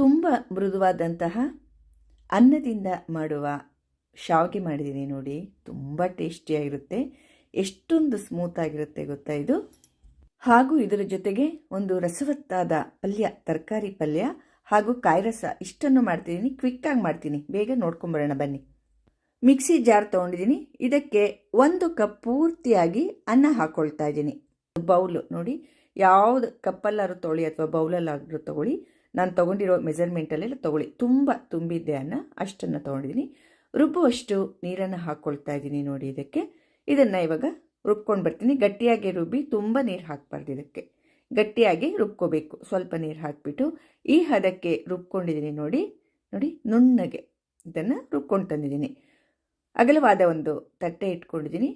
ತುಂಬ ಮೃದುವಾದಂತಹ ಅನ್ನದಿಂದ ಮಾಡುವ ಶಾವಿಗೆ ಮಾಡಿದ್ದೀನಿ ನೋಡಿ. ತುಂಬ ಟೇಸ್ಟಿಯಾಗಿರುತ್ತೆ. ಎಷ್ಟೊಂದು ಸ್ಮೂತ್ ಆಗಿರುತ್ತೆ ಗೊತ್ತಾ ಇದು? ಹಾಗೂ ಇದರ ಜೊತೆಗೆ ಒಂದು ರಸವತ್ತಾದ ಪಲ್ಯ, ತರಕಾರಿ ಪಲ್ಯ ಹಾಗೂ ಕಾಯಿರಸ ಇಷ್ಟನ್ನು ಮಾಡ್ತಿದ್ದೀನಿ. ಕ್ವಿಕ್ಕಾಗಿ ಮಾಡ್ತೀನಿ. ಬೇಗ ನೋಡ್ಕೊಂಬರೋಣ, ಬನ್ನಿ. ಮಿಕ್ಸಿ ಜಾರ್ ತೊಗೊಂಡಿದ್ದೀನಿ. ಇದಕ್ಕೆ ಒಂದು ಕಪ್ ಪೂರ್ತಿಯಾಗಿ ಅನ್ನ ಹಾಕ್ಕೊಳ್ತಾ ಇದ್ದೀನಿ. ಬೌಲು ನೋಡಿ. ಯಾವುದು ಕಪ್ಪಲ್ಲಾದ್ರೂ ತೊಗೊಳ್ಳಿ ಅಥವಾ ಬೌಲಲ್ಲಾದರೂ ತೊಗೊಳ್ಳಿ. ನಾನು ತೊಗೊಂಡಿರೋ ಮೆಜರ್ಮೆಂಟಲ್ಲೆಲ್ಲ ತೊಗೊಳ್ಳಿ. ತುಂಬ ತುಂಬಿದ್ದೆ ಅನ್ನ ಅಷ್ಟನ್ನು ತೊಗೊಂಡಿದ್ದೀನಿ ರುಬ್ಬುವಷ್ಟು ನೀರನ್ನು ಹಾಕ್ಕೊಳ್ತಾ ಇದ್ದೀನಿ ನೋಡಿ ಇದಕ್ಕೆ. ಇದನ್ನು ಇವಾಗ ರುಬ್ಕೊಂಡು ಬರ್ತೀನಿ. ಗಟ್ಟಿಯಾಗಿ ರುಬ್ಬಿ ತುಂಬ ನೀರು ಹಾಕಬಾರ್ದು ಇದಕ್ಕೆ. ಗಟ್ಟಿಯಾಗಿ ರುಬ್ಕೋಬೇಕು. ಸ್ವಲ್ಪ ನೀರು ಹಾಕಿಬಿಟ್ಟು ಈ ಹದಕ್ಕೆ ರುಬ್ಕೊಂಡಿದ್ದೀನಿ ನೋಡಿ. ನೋಡಿ, ನುಣ್ಣಗೆ ಇದನ್ನು ರುಬ್ಕೊಂಡು ತಂದಿದ್ದೀನಿ ಅಗಲವಾದ ಒಂದು ತಟ್ಟೆ ಇಟ್ಕೊಂಡಿದ್ದೀನಿ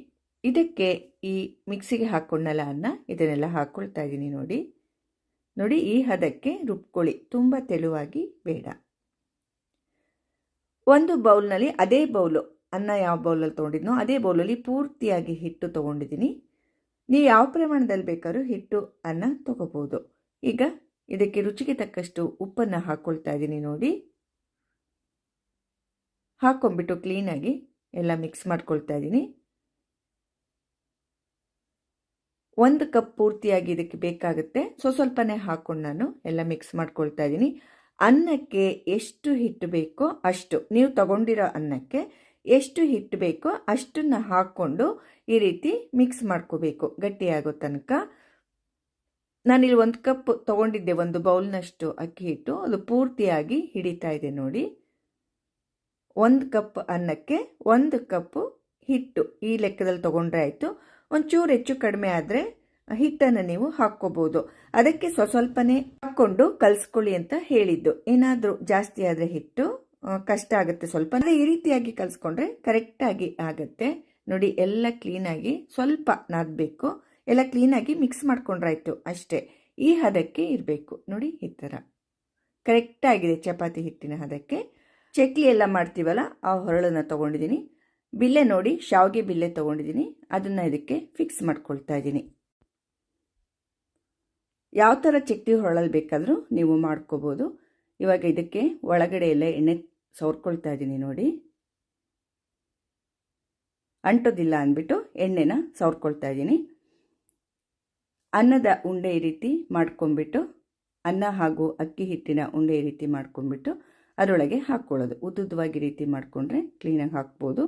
ಇದಕ್ಕೆ ಈ ಮಿಕ್ಸಿಗೆ ಹಾಕ್ಕೊಂಡಲ್ಲ ಅನ್ನ ಇದನ್ನೆಲ್ಲ ಹಾಕ್ಕೊಳ್ತಾ ಇದ್ದೀನಿ ನೋಡಿ. ನೋಡಿ ಈ ಹದಕ್ಕೆ ರುಬ್ಕೊಳ್ಳಿ. ತುಂಬ ತೆಳುವಾಗಿ ಬೇಡ. ಒಂದು ಬೌಲ್ನಲ್ಲಿ ಅದೇ ಬೌಲು, ಅನ್ನ ಯಾವ ಬೌಲಲ್ಲಿ ತೊಗೊಂಡಿದ್ನೋ ಅದೇ ಬೌಲಲ್ಲಿ ಪೂರ್ತಿಯಾಗಿ ಹಿಟ್ಟು ತೊಗೊಂಡಿದ್ದೀನಿ. ನೀವು ಯಾವ ಪ್ರಮಾಣದಲ್ಲಿ ಬೇಕಾದ್ರೂ ಹಿಟ್ಟು, ಅನ್ನ ತೊಗೋಬೋದು. ಈಗ ಇದಕ್ಕೆ ರುಚಿಗೆ ತಕ್ಕಷ್ಟು ಉಪ್ಪನ್ನು ಹಾಕ್ಕೊಳ್ತಾ ಇದ್ದೀನಿ ನೋಡಿ. ಹಾಕ್ಕೊಂಬಿಟ್ಟು ಕ್ಲೀನಾಗಿ ಎಲ್ಲ ಮಿಕ್ಸ್ ಮಾಡ್ಕೊಳ್ತಾ ಇದ್ದೀನಿ. ಒಂದು ಕಪ್ ಪೂರ್ತಿಯಾಗಿ ಇದಕ್ಕೆ ಬೇಕಾಗುತ್ತೆ. ಸೊ, ಸ್ವಲ್ಪನೇ ಹಾಕೊಂಡು ನಾನು ಎಲ್ಲ ಮಿಕ್ಸ್ ಮಾಡ್ಕೊಳ್ತಾ ಇದ್ದೀನಿ. ಅನ್ನಕ್ಕೆ ಎಷ್ಟು ಹಿಟ್ಟು ಬೇಕೋ ಅಷ್ಟು, ನೀವು ತಗೊಂಡಿರೋ ಅನ್ನಕ್ಕೆ ಎಷ್ಟು ಹಿಟ್ಟು ಬೇಕೋ ಅಷ್ಟನ್ನು ಹಾಕ್ಕೊಂಡು ಈ ರೀತಿ ಮಿಕ್ಸ್ ಮಾಡ್ಕೋಬೇಕು, ಗಟ್ಟಿಯಾಗೋ ತನಕ. ನಾನಿಲ್ಲಿ ಒಂದು ಕಪ್ ತಗೊಂಡಿದ್ದೆ, ಒಂದು ಬೌಲ್ನಷ್ಟು ಅಕ್ಕಿ ಹಿಟ್ಟು. ಅದು ಪೂರ್ತಿಯಾಗಿ ಹಿಡಿತಾ ಇದೆ ನೋಡಿ. ಒಂದು ಕಪ್ ಅನ್ನಕ್ಕೆ ಒಂದು ಕಪ್ ಹಿಟ್ಟು ಈ ಲೆಕ್ಕದಲ್ಲಿ ತಗೊಂಡ್ರೆ ಆಯಿತು. ಒಂಚೂರು ಹೆಚ್ಚು ಕಡಿಮೆ ಆದರೆ ಹಿಟ್ಟನ್ನು ನೀವು ಹಾಕ್ಕೋಬೋದು. ಅದಕ್ಕೆ ಸ್ವಸ್ವಲ್ಪನೇ ಹಾಕ್ಕೊಂಡು ಕಲಿಸ್ಕೊಳ್ಳಿ ಅಂತ ಹೇಳಿದ್ದು. ಏನಾದರೂ ಜಾಸ್ತಿ ಆದರೆ ಹಿಟ್ಟು ಕಷ್ಟ ಆಗುತ್ತೆ ಸ್ವಲ್ಪ. ಅಂದರೆ ಈ ರೀತಿಯಾಗಿ ಕಲಿಸ್ಕೊಂಡ್ರೆ ಕರೆಕ್ಟಾಗಿ ಆಗುತ್ತೆ. ನೋಡಿ, ಎಲ್ಲ ಕ್ಲೀನಾಗಿ ಸ್ವಲ್ಪ ನಾದಬೇಕು. ಎಲ್ಲ ಕ್ಲೀನಾಗಿ ಮಿಕ್ಸ್ ಮಾಡ್ಕೊಂಡ್ರಾಯ್ತು ಅಷ್ಟೇ. ಈ ಹದಕ್ಕೆ ಇರಬೇಕು. ನೋಡಿ, ಈ ಥರ ಕರೆಕ್ಟಾಗಿದೆ ಚಪಾತಿ ಹಿಟ್ಟಿನ ಹದಕ್ಕೆ. ಚಕ್ಲಿ ಎಲ್ಲ ಮಾಡ್ತೀವಲ್ಲ, ಆ ಹೊರಳನ್ನು ತೊಗೊಂಡಿದ್ದೀನಿ. ಬಿಲ್ಲೆ ನೋಡಿ ಶಾವಿಗೆ ಬಿಲ್ಲೆ ತೊಗೊಂಡಿದ್ದೀನಿ. ಅದನ್ನು ಇದಕ್ಕೆ ಫಿಕ್ಸ್ ಮಾಡ್ಕೊಳ್ತಾ ಇದ್ದೀನಿ. ಯಾವ ಥರ ಚಕ್ಲಿ ಹೊರಳಲ್ಲಿ ಬೇಕಾದರೂ ನೀವು ಮಾಡ್ಕೋಬೋದು. ಇವಾಗ ಇದಕ್ಕೆ ಒಳಗಡೆ ಎಲ್ಲ ಎಣ್ಣೆ ಸವರ್ಕೊಳ್ತಾ ಇದ್ದೀನಿ ನೋಡಿ. ಅಂಟೋದಿಲ್ಲ ಅಂದ್ಬಿಟ್ಟು ಎಣ್ಣೆನ ಸವರ್ಕೊಳ್ತಾ ಇದ್ದೀನಿ. ಅನ್ನದ ಉಂಡೆ ಈ ರೀತಿ ಮಾಡ್ಕೊಂಬಿಟ್ಟು ಅನ್ನ ಹಾಗೂ ಅಕ್ಕಿ ಹಿಟ್ಟಿನ ಉಂಡೆ ಈ ರೀತಿ ಮಾಡ್ಕೊಂಬಿಟ್ಟು ಅದರೊಳಗೆ ಹಾಕ್ಕೊಳ್ಳೋದು. ಉದ್ದುದ್ದವಾಗಿ ರೀತಿ ಮಾಡಿಕೊಂಡ್ರೆ ಕ್ಲೀನಾಗಿ ಹಾಕ್ಬೋದು.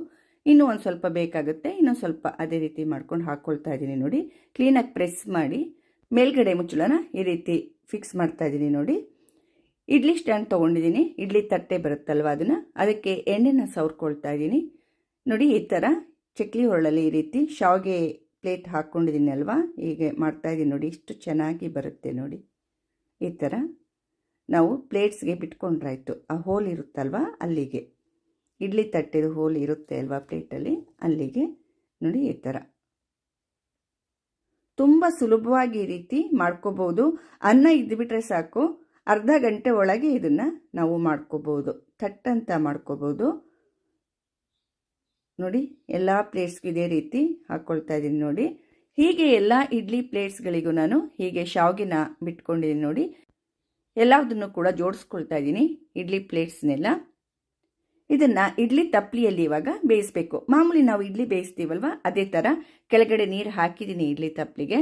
ಇನ್ನೂ ಒಂದು ಸ್ವಲ್ಪ ಬೇಕಾಗುತ್ತೆ. ಇನ್ನೊಂದು ಸ್ವಲ್ಪ ಅದೇ ರೀತಿ ಮಾಡ್ಕೊಂಡು ಹಾಕ್ಕೊಳ್ತಾ ಇದ್ದೀನಿ ನೋಡಿ. ಕ್ಲೀನಾಗಿ ಪ್ರೆಸ್ ಮಾಡಿ, ಮೇಲ್ಗಡೆ ಮುಚ್ಚಳನ ಈ ರೀತಿ ಫಿಕ್ಸ್ ಮಾಡ್ತಾ ಇದ್ದೀನಿ ನೋಡಿ. ಇಡ್ಲಿ ಸ್ಟ್ಯಾಂಡ್ ತೊಗೊಂಡಿದ್ದೀನಿ. ಇಡ್ಲಿ ತಟ್ಟೆ ಬರುತ್ತಲ್ವ ಅದನ್ನು? ಅದಕ್ಕೆ ಎಣ್ಣೆನ ಸವರ್ಕೊಳ್ತಾ ಇದ್ದೀನಿ. ನೋಡಿ, ಈ ಥರ ಚಕ್ಲಿ ಹೊರಳಲ್ಲಿ ಈ ರೀತಿ ಶಾವಿಗೆ ಪ್ಲೇಟ್ ಹಾಕ್ಕೊಂಡಿದ್ದೀನಿ ಅಲ್ವಾ? ಹೀಗೆ ಮಾಡ್ತಾಯಿದ್ದೀನಿ ನೋಡಿ. ಇಷ್ಟು ಚೆನ್ನಾಗಿ ಬರುತ್ತೆ ನೋಡಿ. ಈ ಥರ ನಾವು ಪ್ಲೇಟ್ಸ್ಗೆ ಬಿಟ್ಕೊಂಡ್ರಾಯ್ತು. ಆ ಹೋಲ್ ಇರುತ್ತಲ್ವ? ಅಲ್ಲಿಗೆ. ಇಡ್ಲಿ ತಟ್ಟೆದು ಹೋಲ್ ಇರುತ್ತೆ ಅಲ್ವಾ ಪ್ಲೇಟಲ್ಲಿ? ಅಲ್ಲಿಗೆ ನೋಡಿ ಈ ಥರ. ತುಂಬ ಸುಲಭವಾಗಿ ಈ ರೀತಿ ಮಾಡ್ಕೋಬೋದು ಅನ್ನ ಇದ್ದುಬಿಟ್ರೆ ಸಾಕು. ಅರ್ಧ ಗಂಟೆ ಒಳಗೆ ಇದನ್ನು ನಾವು ಮಾಡ್ಕೋಬೋದು ತಟ್ಟಂತ ಮಾಡ್ಕೋಬೋದು ನೋಡಿ, ಎಲ್ಲ ಪ್ಲೇಟ್ಸ್ಗೂ ಇದೇ ರೀತಿ ಹಾಕ್ಕೊಳ್ತಾ ಇದ್ದೀನಿ ನೋಡಿ. ಹೀಗೆ ಎಲ್ಲ ಇಡ್ಲಿ ಪ್ಲೇಟ್ಸ್ಗಳಿಗೂ ನಾನು ಹೀಗೆ ಶಾವಿಗೆನ ಬಿಟ್ಕೊಂಡಿದ್ದೀನಿ ನೋಡಿ. ಎಲ್ಲದನ್ನು ಕೂಡ ಜೋಡಿಸ್ಕೊಳ್ತಾ ಇದ್ದೀನಿ ಇಡ್ಲಿ ಪ್ಲೇಟ್ಸ್ನೆಲ್ಲ. ಇದನ್ನು ಇಡ್ಲಿ ತಪ್ಲಿಯಲ್ಲಿ ಇವಾಗ ಬೇಯಿಸಬೇಕು. ಮಾಮೂಲಿ ನಾವು ಇಡ್ಲಿ ಬೇಯಿಸ್ತೀವಲ್ವ? ಅದೇ ಥರ ಕೆಳಗಡೆ ನೀರು ಹಾಕಿದ್ದೀನಿ ಇಡ್ಲಿ ತಪ್ಲಿಗೆ.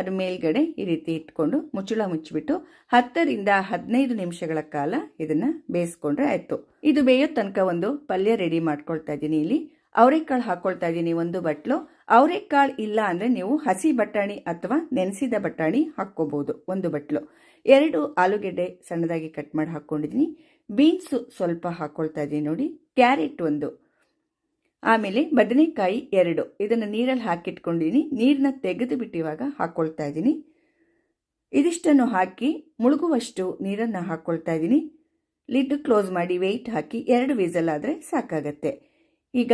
ಅದು ಮೇಲ್ಗಡೆ ಈ ರೀತಿ ಇಟ್ಕೊಂಡು ಮುಚ್ಚಳ ಮುಚ್ಚಿಬಿಟ್ಟು ಹತ್ತರಿಂದ ಹದಿನೈದು ನಿಮಿಷಗಳ ಕಾಲ ಇದನ್ನ ಬೇಯಿಸ್ಕೊಂಡ್ರೆ ಆಯಿತು. ಇದು ಬೇಯೋ ತನಕ ಒಂದು ಪಲ್ಯ ರೆಡಿ ಮಾಡ್ಕೊಳ್ತಾ ಇದ್ದೀನಿ ಇಲ್ಲಿ. ಅವರೆಕಾಳು ಹಾಕೊಳ್ತಾ ಇದ್ದೀನಿ ಒಂದು ಬಟ್ಲು. ಅವರೆಕಾಳು ಇಲ್ಲ ಅಂದರೆ ನೀವು ಹಸಿ ಬಟಾಣಿ ಅಥವಾ ನೆನೆಸಿದ ಬಟಾಣಿ ಹಾಕ್ಕೋಬಹುದು ಒಂದು ಬಟ್ಲು. ಎರಡು ಆಲೂಗೆಡ್ಡೆ ಸಣ್ಣದಾಗಿ ಕಟ್ ಮಾಡಿ ಹಾಕ್ಕೊಂಡಿದ್ದೀನಿ. ಬೀನ್ಸು ಸ್ವಲ್ಪ ಹಾಕ್ಕೊಳ್ತಾ ಇದ್ದೀನಿ ನೋಡಿ. ಕ್ಯಾರೆಟ್ ಒಂದು. ಆಮೇಲೆ ಬದನೆಕಾಯಿ ಎರಡು. ಇದನ್ನು ನೀರಲ್ಲಿ ಹಾಕಿಟ್ಕೊಂಡಿದ್ದೀನಿ. ನೀರನ್ನ ತೆಗೆದು ಬಿಟ್ಟು ಇವಾಗ ಹಾಕ್ಕೊಳ್ತಾ ಇದ್ದೀನಿ. ಇದಿಷ್ಟನ್ನು ಹಾಕಿ ಮುಳುಗುವಷ್ಟು ನೀರನ್ನು ಹಾಕ್ಕೊಳ್ತಾ ಇದ್ದೀನಿ. ಲಿಡ್ ಕ್ಲೋಸ್ ಮಾಡಿ ವೆಯ್ಟ್ ಹಾಕಿ ಎರಡು ವಿಸಲ್ ಆದರೆ ಸಾಕಾಗತ್ತೆ. ಈಗ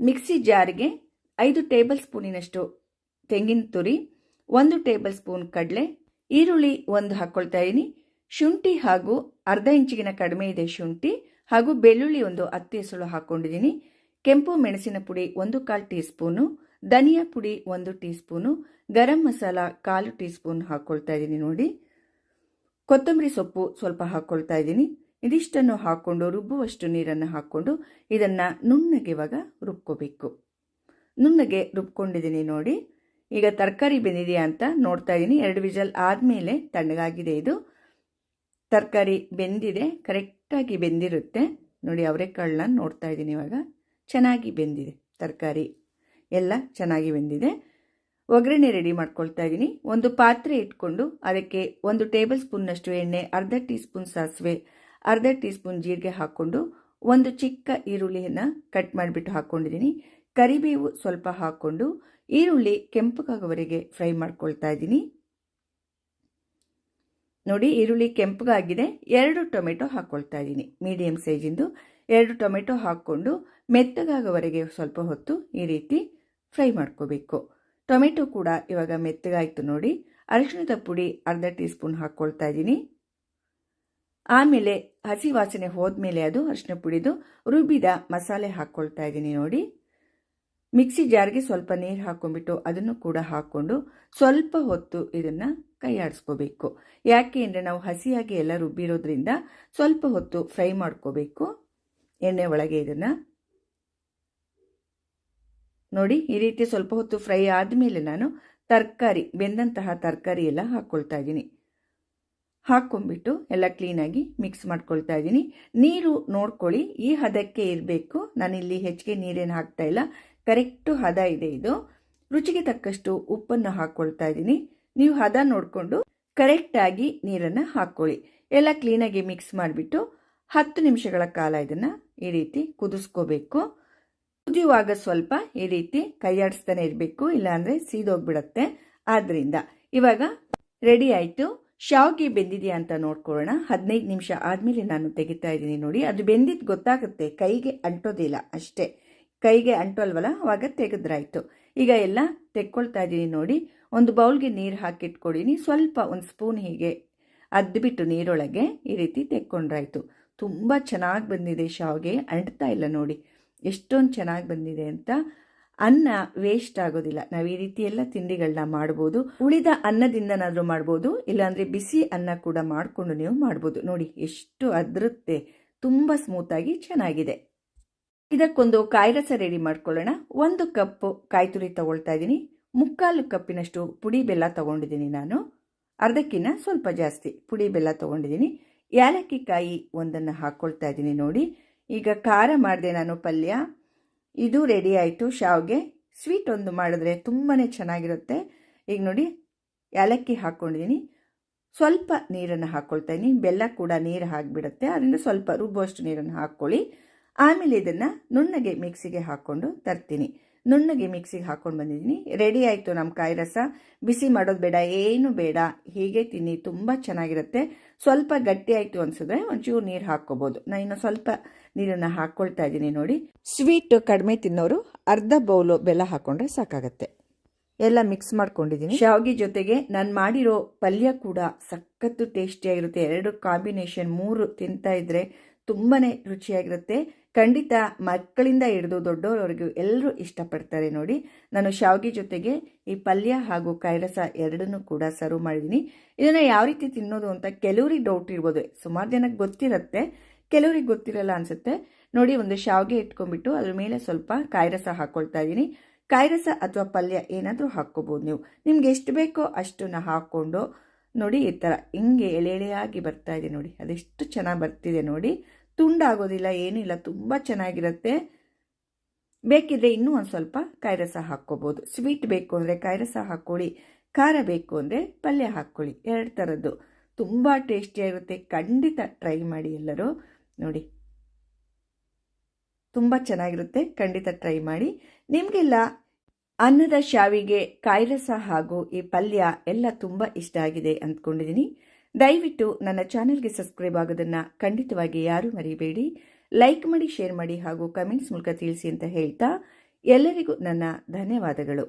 ಮಿಕ್ಸಿ ಜಾರಿಗೆ ಐದು ಟೇಬಲ್ ಸ್ಪೂನಿನಷ್ಟು ತೆಂಗಿನ ತುರಿ, ಒಂದು ಟೇಬಲ್ ಸ್ಪೂನ್ ಕಡಲೆ ಈರುಳ್ಳಿ ಒಂದು ಹಾಕ್ಕೊಳ್ತಾ ಇದ್ದೀನಿ ಶುಂಠಿ ಹಾಗೂ ಅರ್ಧ ಇಂಚಿಗಿನ ಕಡಿಮೆ ಇದೆ ಶುಂಠಿ ಹಾಗೂ ಬೆಳ್ಳುಳ್ಳಿ ಒಂದು ಹತ್ತು ಎಸಳು ಹಾಕ್ಕೊಂಡಿದ್ದೀನಿ ಕೆಂಪು ಮೆಣಸಿನ ಪುಡಿ ಒಂದು ಕಾಲು ಟೀ ಸ್ಪೂನು ಧನಿಯಾ ಪುಡಿ ಒಂದು ಟೀ ಸ್ಪೂನು ಗರಂ ಮಸಾಲ ಕಾಲು ಟೀ ಸ್ಪೂನ್ ಹಾಕ್ಕೊಳ್ತಾ ಇದ್ದೀನಿ ನೋಡಿ. ಕೊತ್ತಂಬರಿ ಸೊಪ್ಪು ಸ್ವಲ್ಪ ಹಾಕ್ಕೊಳ್ತಾ ಇದ್ದೀನಿ ಇದಿಷ್ಟನ್ನು ಹಾಕ್ಕೊಂಡು ರುಬ್ಬುವಷ್ಟು ನೀರನ್ನು ಹಾಕ್ಕೊಂಡು ಇದನ್ನು ನುಣ್ಣಗೆ ಇವಾಗ ರುಬ್ಕೋಬೇಕು. ನುಣ್ಣಗೆ ರುಬ್ಕೊಂಡಿದ್ದೀನಿ ನೋಡಿ. ಈಗ ತರಕಾರಿ ಬೆಂದಿದೆಯಾ ಅಂತ ನೋಡ್ತಾ ಇದ್ದೀನಿ ಎರಡು ವಿಜಲ್ ಆದಮೇಲೆ ತಣ್ಣಗಾಗಿದೆ ಇದು. ತರಕಾರಿ ಬೆಂದಿದೆ ಕರೆಕ್ಟಾಗಿ ಬೆಂದಿರುತ್ತೆ. ನೋಡಿ ಅವರೆಕಾಳನ್ನ ನೋಡ್ತಾ ಇದ್ದೀನಿ ಇವಾಗ. ಚೆನ್ನಾಗಿ ಬೆಂದಿದೆ ತರಕಾರಿ. ಎಲ್ಲ ಚೆನ್ನಾಗಿ ಬೆಂದಿದೆ. ಒಗ್ಗರಣೆ ರೆಡಿ ಮಾಡ್ಕೊಳ್ತಾ ಇದ್ದೀನಿ ಒಂದು ಪಾತ್ರೆ ಇಟ್ಕೊಂಡು ಅದಕ್ಕೆ ಒಂದು ಟೇಬಲ್ ಸ್ಪೂನ್ನಷ್ಟು ಎಣ್ಣೆ, ಅರ್ಧ ಟೀ ಸ್ಪೂನ್ ಸಾಸಿವೆ, ಅರ್ಧ ಟೀ ಸ್ಪೂನ್ ಜೀರಿಗೆ ಹಾಕ್ಕೊಂಡು ಒಂದು ಚಿಕ್ಕ ಈರುಳ್ಳಿಯನ್ನು ಕಟ್ ಮಾಡಿಬಿಟ್ಟು ಹಾಕ್ಕೊಂಡಿದ್ದೀನಿ ಕರಿಬೇವು ಸ್ವಲ್ಪ ಹಾಕ್ಕೊಂಡು ಈರುಳ್ಳಿ ಕೆಂಪಗಾಗೋವರೆಗೆ ಫ್ರೈ ಮಾಡ್ಕೊಳ್ತಾ ಇದ್ದೀನಿ. ನೋಡಿ, ಈರುಳ್ಳಿ ಕೆಂಪಗಾಗಿದೆ. ಎರಡು ಟೊಮೆಟೊ ಹಾಕ್ಕೊಳ್ತಾ ಇದ್ದೀನಿ. ಮೀಡಿಯಮ್ ಸೈಜಿಂದು ಎರಡು ಟೊಮೆಟೊ ಹಾಕ್ಕೊಂಡು ಮೆತ್ತಗಾಗೋವರೆಗೆ ಸ್ವಲ್ಪ ಹೊತ್ತು ಈ ರೀತಿ ಫ್ರೈ ಮಾಡ್ಕೋಬೇಕು. ಟೊಮೆಟೊ ಕೂಡ ಇವಾಗ ಮೆತ್ತಗಾಯಿತು ನೋಡಿ. ಅರಿಶಿಣದ ಪುಡಿ ಅರ್ಧ ಟೀ ಸ್ಪೂನ್ ಹಾಕ್ಕೊಳ್ತಾ ಇದ್ದೀನಿ. ಆಮೇಲೆ ಹಸಿ ವಾಸನೆ ಹೋದ್ಮೇಲೆ ಅದು ಅರಿಶಿನ ಪುಡಿದು ರುಬ್ಬಿದ ಮಸಾಲೆ ಹಾಕ್ಕೊಳ್ತಾ ಇದ್ದೀನಿ ನೋಡಿ. ಮಿಕ್ಸಿ ಜಾರ್ಗೆ ಸ್ವಲ್ಪ ನೀರು ಹಾಕೊಂಡ್ಬಿಟ್ಟು ಅದನ್ನು ಕೂಡ ಹಾಕ್ಕೊಂಡು ಸ್ವಲ್ಪ ಹೊತ್ತು ಇದನ್ನು ಕೈಯಾಡಿಸ್ಕೋಬೇಕು. ಯಾಕೆ ಅಂದರೆ ನಾವು ಹಸಿಯಾಗಿ ಎಲ್ಲ ರುಬ್ಬಿರೋದ್ರಿಂದ ಸ್ವಲ್ಪ ಹೊತ್ತು ಫ್ರೈ ಮಾಡ್ಕೋಬೇಕು. ಎಣ್ಣೆ ಒಳಗೆ ಇದನ್ನು. ನೋಡಿ, ಈ ರೀತಿ ಸ್ವಲ್ಪ ಹೊತ್ತು ಫ್ರೈ ಆದಮೇಲೆ ನಾನು ತರಕಾರಿ, ಬೆಂದಂತಹ ತರಕಾರಿ ಎಲ್ಲ ಹಾಕ್ಕೊಳ್ತಾ ಇದ್ದೀನಿ. ಹಾಕ್ಕೊಂಬಿಟ್ಟು ಎಲ್ಲ ಕ್ಲೀನಾಗಿ ಮಿಕ್ಸ್ ಮಾಡ್ಕೊಳ್ತಾ ಇದ್ದೀನಿ. ನೀರು ನೋಡ್ಕೊಳ್ಳಿ, ಈ ಹದಕ್ಕೆ ಇರಬೇಕು. ನಾನಿಲ್ಲಿ ಹೆಚ್ಚಿಗೆ ನೀರೇನು ಹಾಕ್ತಾ ಇಲ್ಲ. ಕರೆಕ್ಟು ಹದ ಇದೆ ಇದು. ರುಚಿಗೆ ತಕ್ಕಷ್ಟು ಉಪ್ಪನ್ನು ಹಾಕ್ಕೊಳ್ತಾ ಇದ್ದೀನಿ. ನೀವು ಹದ ನೋಡಿಕೊಂಡು ಕರೆಕ್ಟಾಗಿ ನೀರನ್ನು ಹಾಕ್ಕೊಳ್ಳಿ. ಎಲ್ಲ ಕ್ಲೀನಾಗಿ ಮಿಕ್ಸ್ ಮಾಡಿಬಿಟ್ಟು ಹತ್ತು ನಿಮಿಷಗಳ ಕಾಲ ಇದನ್ನು ಈ ರೀತಿ ಕುದಿಸ್ಕೋಬೇಕು. ಕುದಿಯುವಾಗ ಸ್ವಲ್ಪ ಈ ರೀತಿ ಕೈಯಾಡಿಸ್ತಾನೆ ಇರಬೇಕು, ಇಲ್ಲಾಂದರೆ ಸೀದೋಗ್ಬಿಡತ್ತೆ. ಆದ್ದರಿಂದ ಇವಾಗ ರೆಡಿ ಆಯಿತು. ಶಾವ್ಗೆ ಬೆಂದಿದೆಯಾ ಅಂತ ನೋಡ್ಕೊಳ್ಳೋಣ. ಹದಿನೈದು ನಿಮಿಷ ಆದಮೇಲೆ ನಾನು ತೆಗಿತಾ ಇದ್ದೀನಿ ನೋಡಿ. ಅದು ಬೆಂದಿದ್ದು ಗೊತ್ತಾಗುತ್ತೆ. ಕೈಗೆ ಅಂಟೋದಿಲ್ಲ ಅಷ್ಟೇ. ಕೈಗೆ ಅಂಟೋಲ್ವಲ್ಲ ಅವಾಗ ತೆಗೆದ್ರಾಯ್ತು. ಈಗ ಎಲ್ಲ ತೆಕ್ಕೊಳ್ತಾ ಇದ್ದೀನಿ ನೋಡಿ. ಒಂದು ಬೌಲ್ಗೆ ನೀರು ಹಾಕಿಟ್ಕೊಡೀನಿ. ಸ್ವಲ್ಪ ಒಂದು ಸ್ಪೂನ್ ಹೀಗೆ ಅದ್ಬಿಟ್ಟು ನೀರೊಳಗೆ ಈ ರೀತಿ ತೆಕ್ಕೊಂಡ್ರಾಯ್ತು. ತುಂಬ ಚೆನ್ನಾಗಿ ಬಂದಿದೆ ಶಾವ್ಗೆ. ಅಂಟ್ತಾ ಇಲ್ಲ ನೋಡಿ. ಎಷ್ಟೊಂದು ಚೆನ್ನಾಗಿ ಬಂದಿದೆ ಅಂತ. ಅನ್ನ ವೇಸ್ಟ್ ಆಗೋದಿಲ್ಲ. ನಾವು ಈ ರೀತಿ ಎಲ್ಲ ತಿಂಡಿಗಳನ್ನ ಮಾಡ್ಬೋದು. ಉಳಿದ ಅನ್ನದಿಂದನಾದರೂ ಮಾಡ್ಬೋದು. ಇಲ್ಲಾಂದರೆ ಬಿಸಿ ಅನ್ನ ಕೂಡ ಮಾಡಿಕೊಂಡು ನೀವು ಮಾಡ್ಬೋದು. ನೋಡಿ, ಎಷ್ಟು ಅದರುತ್ತೆ ತುಂಬ ಸ್ಮೂತಾಗಿ ಚೆನ್ನಾಗಿದೆ. ಇದಕ್ಕೊಂದು ಕಾಯಿ ರಸ ರೆಡಿ ಮಾಡ್ಕೊಳ್ಳೋಣ. ಒಂದು ಕಪ್ ಕಾಯಿ ತುರಿ ತಗೊಳ್ತಾ ಇದ್ದೀನಿ. ಮುಕ್ಕಾಲು ಕಪ್ಪಿನಷ್ಟು ಪುಡಿ ಬೆಲ್ಲ ತಗೊಂಡಿದ್ದೀನಿ ನಾನು. ಅರ್ಧಕ್ಕಿಂತ ಸ್ವಲ್ಪ ಜಾಸ್ತಿ ಪುಡಿ ಬೆಲ್ಲ ತಗೊಂಡಿದ್ದೀನಿ. ಏಲಕ್ಕಿ ಕಾಯಿ ಒಂದನ್ನು ಹಾಕ್ಕೊಳ್ತಾ ಇದ್ದೀನಿ ನೋಡಿ. ಈಗ ಖಾರ ಮಾಡಿದೆ ನಾನು ಪಲ್ಯ. ಇದು ರೆಡಿ ಆಯಿತು ಶಾವ್ಗೆ. ಸ್ವೀಟ್ ಒಂದು ಮಾಡಿದ್ರೆ ತುಂಬಾ ಚೆನ್ನಾಗಿರುತ್ತೆ. ಈಗ ನೋಡಿ ಏಲಕ್ಕಿ ಹಾಕ್ಕೊಂಡಿದ್ದೀನಿ ಸ್ವಲ್ಪ ನೀರನ್ನು ಹಾಕ್ಕೊಳ್ತಾ ಇದ್ದೀನಿ. ಬೆಲ್ಲ ಕೂಡ ನೀರು ಹಾಕಿಬಿಡುತ್ತೆ. ಅದರಿಂದ ಸ್ವಲ್ಪ ರುಬ್ಬುವಷ್ಟು ನೀರನ್ನು ಹಾಕ್ಕೊಳ್ಳಿ. ಆಮೇಲೆ ಇದನ್ನು ನುಣ್ಣಗೆ ಮಿಕ್ಸಿಗೆ ಹಾಕ್ಕೊಂಡು ತರ್ತೀನಿ. ನುಣ್ಣಗೆ ಮಿಕ್ಸಿಗೆ ಹಾಕ್ಕೊಂಡು ಬಂದಿದ್ದೀನಿ. ರೆಡಿ ಆಯಿತು ನಮ್ಮ ಕಾಯಿ ರಸ. ಬಿಸಿ ಮಾಡೋದು ಬೇಡ, ಏನು ಬೇಡ. ಹೀಗೆ ತಿನ್ನಿ, ತುಂಬ ಚೆನ್ನಾಗಿರುತ್ತೆ. ಸ್ವಲ್ಪ ಗಟ್ಟಿ ಆಯಿತು ಅನಿಸಿದ್ರೆ ಒಂಚೂರು ನೀರು ಹಾಕ್ಕೋಬೋದು. ನಾನು ಇನ್ನು ಸ್ವಲ್ಪ ನೀರನ್ನು ಹಾಕ್ಕೊಳ್ತಾ ಇದ್ದೀನಿ ನೋಡಿ. ಸ್ವೀಟ್ ಕಡಿಮೆ ತಿನ್ನೋರು ಅರ್ಧ ಬೌಲು ಬೆಲ್ಲ ಹಾಕ್ಕೊಂಡ್ರೆ ಸಾಕಾಗತ್ತೆ. ಎಲ್ಲ ಮಿಕ್ಸ್ ಮಾಡ್ಕೊಂಡಿದ್ದೀನಿ. ಶಾವಿಗೆ ಜೊತೆಗೆ ನಾನು ಮಾಡಿರೋ ಪಲ್ಯ ಕೂಡ ಸಖತ್ತು ಟೇಸ್ಟಿಯಾಗಿರುತ್ತೆ ಎರಡು ಕಾಂಬಿನೇಷನ್ ಮೂರು ತಿಂತಾ ಇದ್ರೆ ತುಂಬಾ ರುಚಿಯಾಗಿರುತ್ತೆ. ಖಂಡಿತ ಮಕ್ಕಳಿಂದ ಹಿಡಿದು ದೊಡ್ಡವರವರೆಗೂ ಎಲ್ಲರೂ ಇಷ್ಟಪಡ್ತಾರೆ ನೋಡಿ. ನಾನು ಶಾವಿಗೆ ಜೊತೆಗೆ ಈ ಪಲ್ಯ ಹಾಗೂ ಕೈರಸ ಎರಡನ್ನೂ ಕೂಡ ಸರ್ವ್ ಮಾಡಿದ್ದೀನಿ. ಇದನ್ನು ಯಾವ ರೀತಿ ತಿನ್ನೋದು ಅಂತ ಕೆಲವರಿಗೆ ಡೌಟ್ ಇರ್ಬೋದು. ಸುಮಾರು ಜನಕ್ಕೆ ಗೊತ್ತಿರುತ್ತೆ. ಕೆಲವ್ರಿಗೆ ಗೊತ್ತಿರಲ್ಲ ಅನಿಸುತ್ತೆ. ನೋಡಿ ಒಂದು ಶಾವಿಗೆ ಇಟ್ಕೊಂಡ್ಬಿಟ್ಟು ಅದ್ರ ಮೇಲೆ ಸ್ವಲ್ಪ ಕಾಯಿರಸ ಹಾಕ್ಕೊಳ್ತಾ ಇದ್ದೀನಿ. ಕಾಯಿರಸ ಅಥವಾ ಪಲ್ಯ ಏನಾದರೂ ಹಾಕ್ಕೋಬೋದು ನೀವು. ನಿಮ್ಗೆ ಎಷ್ಟು ಬೇಕೋ ಅಷ್ಟನ್ನು ಹಾಕ್ಕೊಂಡು ನೋಡಿ ಈ ಥರ ಹಿಂಗೆ ಎಳೆ ಎಳೆಯಾಗಿ ಬರ್ತಾ ಇದೆ ನೋಡಿ. ಅದೆಷ್ಟು ಚೆನ್ನಾಗಿ ಬರ್ತಿದೆ ನೋಡಿ. ತುಂಡಾಗೋದಿಲ್ಲ, ಏನಿಲ್ಲ, ತುಂಬ ಚೆನ್ನಾಗಿರುತ್ತೆ. ಬೇಕಿದ್ರೆ ಇನ್ನೂ ಒಂದು ಸ್ವಲ್ಪ ಕೈರಸ ಹಾಕ್ಕೋಬೋದು. ಸ್ವೀಟ್ ಬೇಕು ಅಂದರೆ ಕೈರಸ ಹಾಕ್ಕೊಳ್ಳಿ, ಖಾರ ಬೇಕು ಅಂದರೆ ಪಲ್ಯ ಹಾಕ್ಕೊಳ್ಳಿ, ಎರಡು ಥರದ್ದು ತುಂಬ ಟೇಸ್ಟಿಯಾಗಿರುತ್ತೆ ಖಂಡಿತ ಟ್ರೈ ಮಾಡಿ ಎಲ್ಲರೂ. ನೋಡಿ. ತುಂಬ ಚೆನ್ನಾಗಿರುತ್ತೆ, ಖಂಡಿತ ಟ್ರೈ ಮಾಡಿ. ನಿಮಗೆಲ್ಲ ಅನ್ನದ ಶಾವಿಗೆ ಕಾಯಿರಸ ಹಾಗೂ ಈ ಪಲ್ಯ ಎಲ್ಲ ತುಂಬ ಇಷ್ಟ ಆಗಿದೆ ಅಂದ್ಕೊಂಡಿದ್ದೀನಿ. ದಯವಿಟ್ಟು ನನ್ನ ಚಾನೆಲ್ಗೆ ಸಬ್ಸ್ಕ್ರೈಬ್ ಆಗೋದನ್ನು ಖಂಡಿತವಾಗಿ ಯಾರೂ ಮರಿಬೇಡಿ. ಲೈಕ್ ಮಾಡಿ, ಶೇರ್ ಮಾಡಿ ಹಾಗೂ ಕಮೆಂಟ್ಸ್ ಮೂಲಕ ತಿಳಿಸಿ ಅಂತ ಹೇಳ್ತಾ ಎಲ್ಲರಿಗೂ ನನ್ನ ಧನ್ಯವಾದಗಳು.